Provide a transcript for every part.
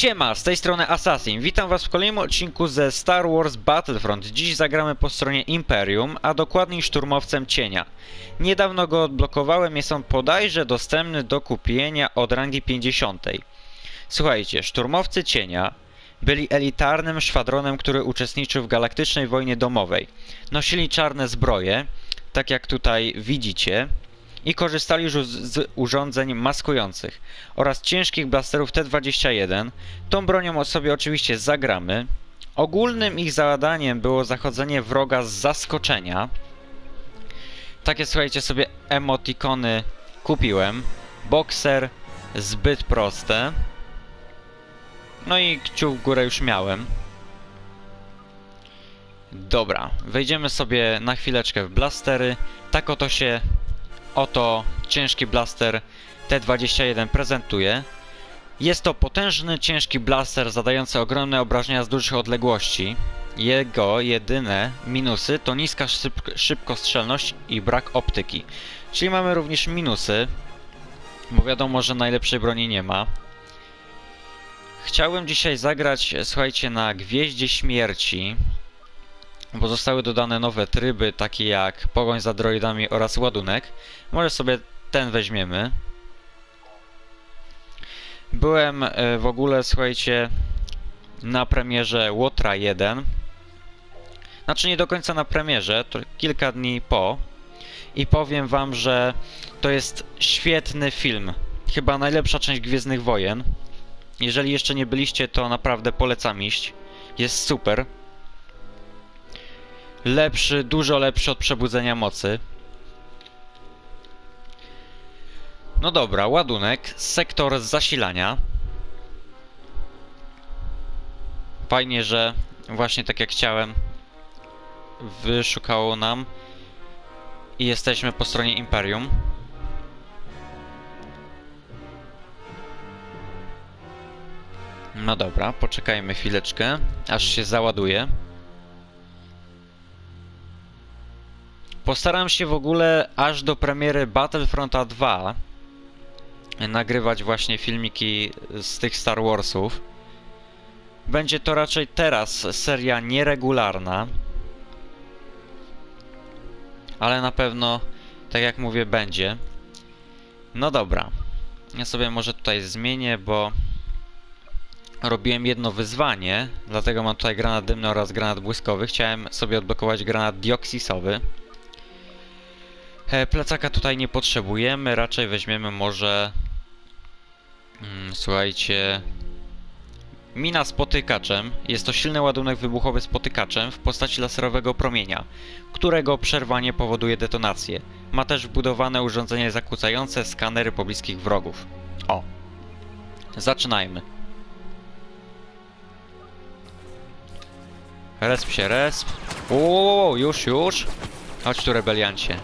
Siema, z tej strony Assassin. Witam was w kolejnym odcinku ze Star Wars Battlefront. Dziś zagramy po stronie Imperium, a dokładniej szturmowcem cienia. Niedawno go odblokowałem, jest on bodajże dostępny do kupienia od rangi 50. Słuchajcie, szturmowcy cienia byli elitarnym szwadronem, który uczestniczył w galaktycznej wojnie domowej. Nosili czarne zbroje, tak jak tutaj widzicie, i korzystali już z urządzeń maskujących oraz ciężkich blasterów T-21. Tą bronią sobie oczywiście zagramy. Ogólnym ich zadaniem było zachodzenie wroga z zaskoczenia. Takie słuchajcie sobie emotikony kupiłem. Boxer zbyt proste. No i kciuk w górę już miałem. Dobra, wejdziemy sobie na chwileczkę w blastery. Tak oto się oto ciężki blaster T21 prezentuje. Jest to potężny, ciężki blaster zadający ogromne obrażenia z dużych odległości. Jego jedyne minusy to niska szyb szybkostrzelność i brak optyki. Czyli mamy również minusy, bo wiadomo, że najlepszej broni nie ma. Chciałem dzisiaj zagrać, słuchajcie, na Gwieździe Śmierci, bo zostały dodane nowe tryby, takie jak pogoń za droidami oraz ładunek. Może sobie ten weźmiemy. Byłem e, w ogóle, słuchajcie, na premierze Łotra 1. Znaczy nie do końca na premierze, to kilka dni po. I powiem wam, że to jest świetny film. Chyba najlepsza część Gwiezdnych Wojen. Jeżeli jeszcze nie byliście, to naprawdę polecam iść. Jest super lepszy, dużo lepszy od przebudzenia mocy. No dobra, ładunek, sektor zasilania. Fajnie, że właśnie tak jak chciałem wyszukało nam i jesteśmy po stronie Imperium. No dobra, poczekajmy chwileczkę, aż się załaduje. Postaram się w ogóle aż do premiery Battlefronta 2 nagrywać właśnie filmiki z tych Star Warsów. Będzie to raczej teraz seria nieregularna. Ale na pewno, tak jak mówię, będzie. No dobra. Ja sobie może tutaj zmienię, bo robiłem jedno wyzwanie, dlatego mam tutaj granat dymny oraz granat błyskowy. Chciałem sobie odblokować granat dioksisowy. E, plecaka tutaj nie potrzebujemy, raczej weźmiemy może... Hmm, słuchajcie... Mina spotykaczem. Jest to silny ładunek wybuchowy spotykaczem w postaci laserowego promienia, którego przerwanie powoduje detonację. Ma też wbudowane urządzenie zakłócające skanery pobliskich wrogów. O! Zaczynajmy. Resp się, resp. Uuu, już, już. Chodź tu, rebeliancie.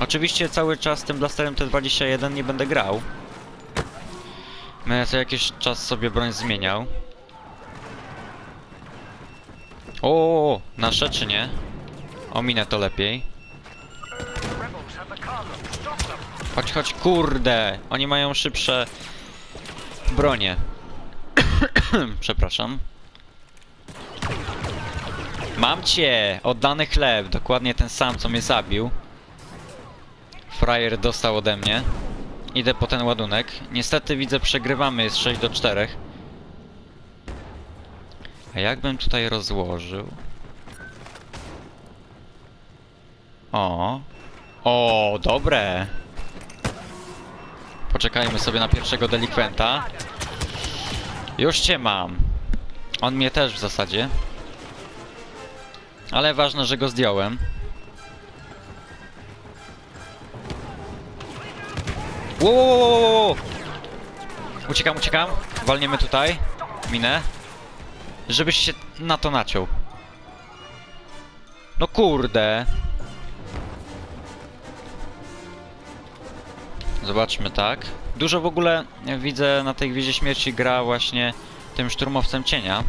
Oczywiście cały czas tym blasterem T21 nie będę grał. Będę co jakiś czas sobie broń zmieniał. O, nasze czy nie? Ominę to lepiej. Chodź, chodź, kurde! Oni mają szybsze bronie. Przepraszam. Mam cię! Oddany chleb, dokładnie ten sam, co mnie zabił. Frajer dostał ode mnie. Idę po ten ładunek. Niestety widzę przegrywamy, jest 6 do 4. A jakbym tutaj rozłożył? O. O, dobre. Poczekajmy sobie na pierwszego delikwenta. Już cię mam. On mnie też w zasadzie. Ale ważne, że go zdjąłem. Wow, wow, wow, wow. Uciekam, uciekam. Walniemy tutaj. Minę. Żebyś się na to naciął. No kurde. Zobaczmy tak. Dużo w ogóle widzę na tej Gwieździe Śmierci gra właśnie tym szturmowcem cienia.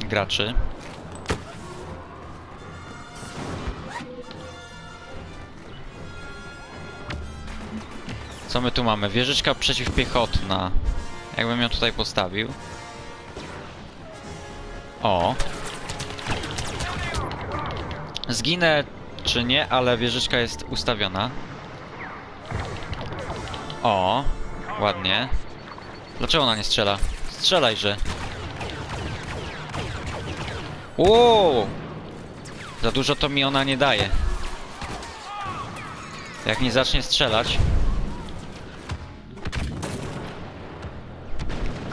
Graczy. Co my tu mamy? Wieżyczka przeciwpiechotna. Jakbym ją tutaj postawił. O. Zginę czy nie, ale wieżyczka jest ustawiona. O. Ładnie. Dlaczego ona nie strzela? Strzelajże. Wow! Za dużo to mi ona nie daje. Jak nie zacznie strzelać.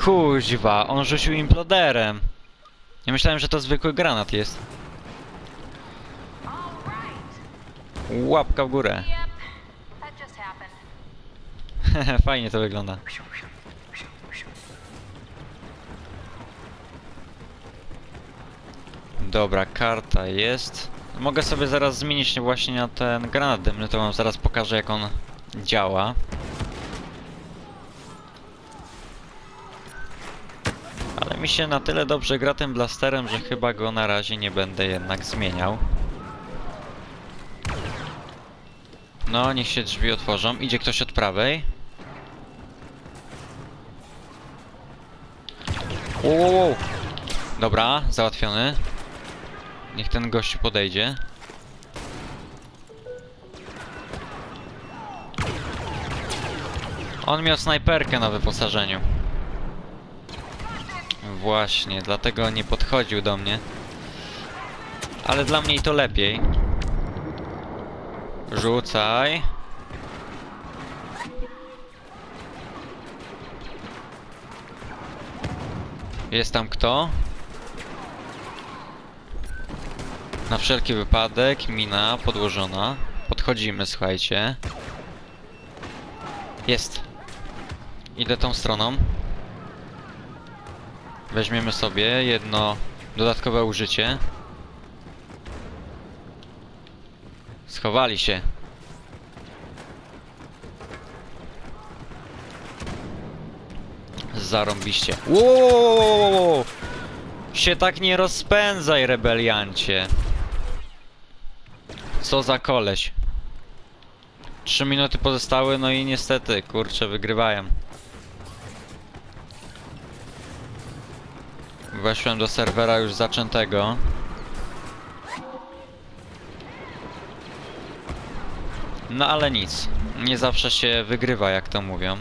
Kuźwa, on rzucił imploderem. Ja myślałem, że to zwykły granat jest. Łapka w górę. Fajnie to wygląda. Dobra, karta jest. Mogę sobie zaraz zmienić właśnie na ten granat dymny, to wam zaraz pokażę jak on działa. Mi się na tyle dobrze gra tym blasterem, że chyba go na razie nie będę jednak zmieniał. No, niech się drzwi otworzą. Idzie ktoś od prawej. Wow. Dobra, załatwiony. Niech ten gościu podejdzie. On miał snajperkę na wyposażeniu. Właśnie, dlatego nie podchodził do mnie. Ale dla mnie to lepiej. Rzucaj. Jest tam kto? Na wszelki wypadek, mina podłożona. Podchodzimy, słuchajcie. Jest. Idę tą stroną. Weźmiemy sobie jedno dodatkowe użycie. Schowali się. Zarąbiście. Wow! Się tak nie rozpędzaj, rebeliancie. Co za koleś. Trzy minuty pozostały, no i niestety, kurczę, wygrywają. Weszłem do serwera już zaczętego. No ale nic. Nie zawsze się wygrywa, jak to mówią.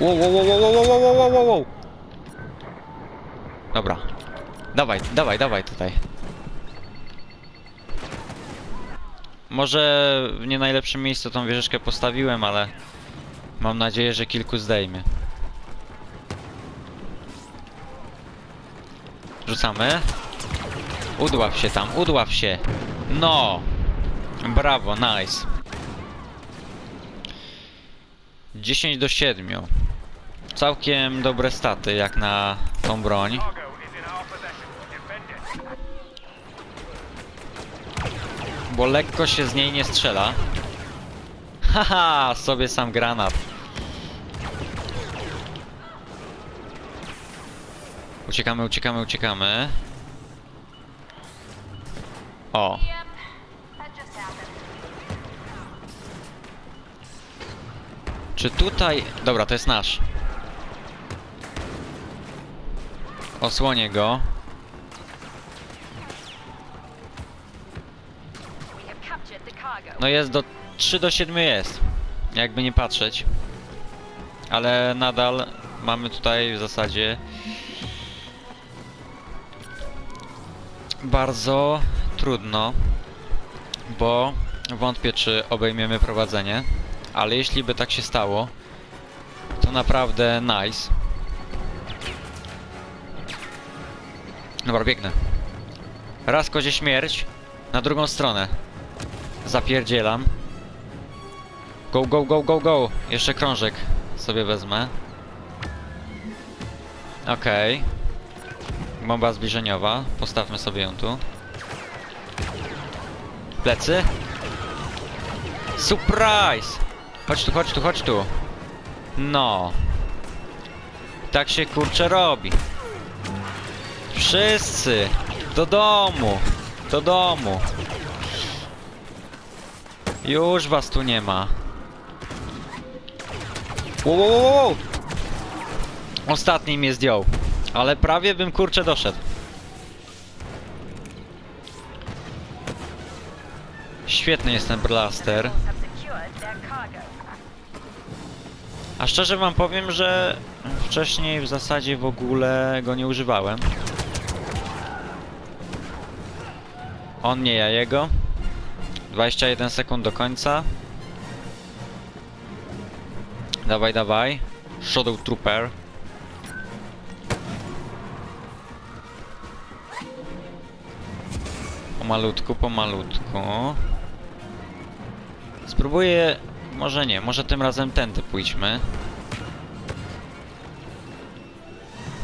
Wow, wow, wow, wow, wow, wow, wow, wow. Dobra. Dawaj, dawaj, dawaj tutaj. Może w nie najlepszym miejscu tą wieżyczkę postawiłem, ale mam nadzieję, że kilku zdejmie. Rzucamy. Udław się tam, udław się. No! Brawo, nice. 10 do 7. Całkiem dobre staty jak na tą broń. Bo lekko się z niej nie strzela. Haha, sobie sam granat. Uciekamy, uciekamy, uciekamy. O, czy tutaj... Dobra, to jest nasz. Osłonię go. No jest do 3 do 7 jest. Jakby nie patrzeć. Ale nadal mamy tutaj w zasadzie bardzo trudno, bo wątpię czy obejmiemy prowadzenie, ale jeśli by tak się stało, to naprawdę nice. Dobra, biegnę. Raz kozie śmierć, na drugą stronę. Zapierdzielam. Go, go, go, go, go! Jeszcze krążek sobie wezmę. Okej. Bomba zbliżeniowa. Postawmy sobie ją tu. Plecy. Surprise! Chodź tu, chodź tu, chodź tu. No. Tak się kurczę robi. Wszyscy! Do domu! Do domu! Już was tu nie ma. Wow, wow, wow. Ostatni mnie zdjął. Ale prawie bym kurczę doszedł. Świetny jest ten blaster. A szczerze wam powiem, że wcześniej w zasadzie w ogóle go nie używałem. On nie, ja jego. 21 sekund do końca. Dawaj, dawaj. Shadow Trooper. Pomalutku, pomalutku. Spróbuję... Może nie, może tym razem tędy pójdźmy.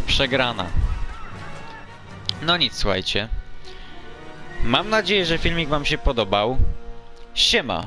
Przegrana. No nic, słuchajcie. Mam nadzieję, że filmik wam się podobał. Siema!